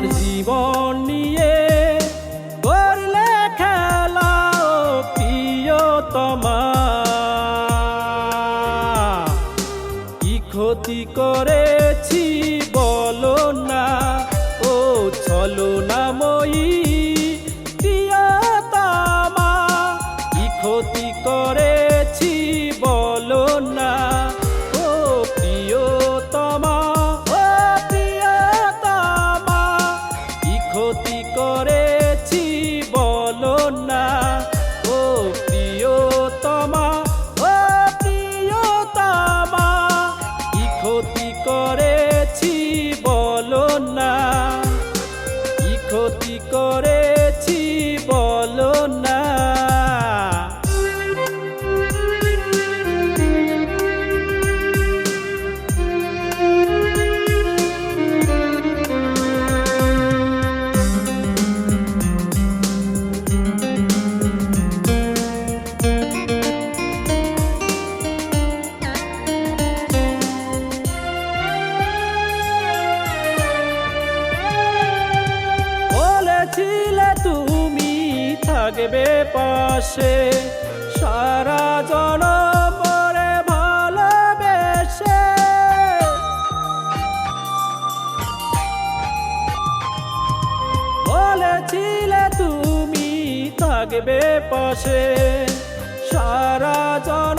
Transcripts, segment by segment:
আমার জীবন নিয়ে করলে খেলা প্রিয়তমা। কি ক্ষতি করেছি বলো না ও চলো না ক্ষতি করেছি থাকবে পাশে। সারা জন পরে ভালোবেসে। বলেছিলে তুমি থাকবে পাশে। সারা জন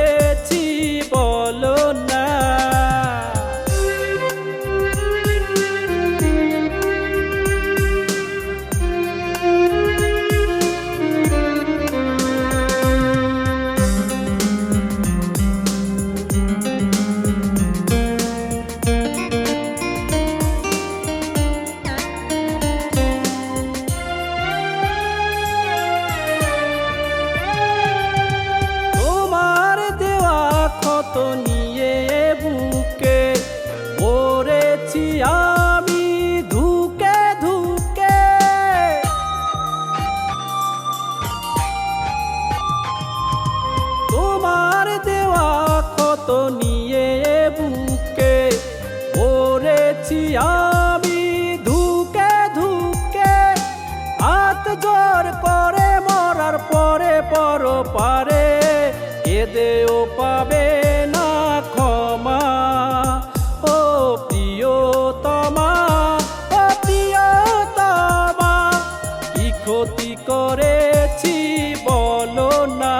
ক্ষত নিয়ে বুকে পড়েছি আমি ধুকে ধুকে। হাত জোর করে মরার পরে পর পারে কেঁদেও পাবে না ক্ষমা। ও প্রিয়তমা ও প্রিয়তমা, কি ক্ষতি করেছি বলো না।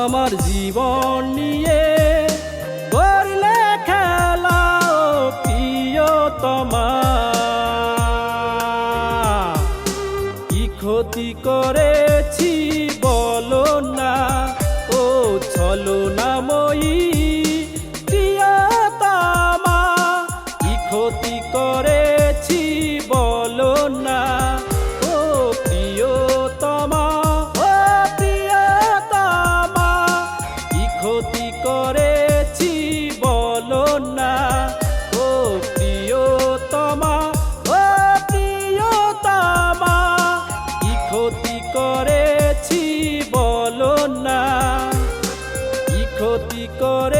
আমার জীবন নিয়ে করেছি। licores.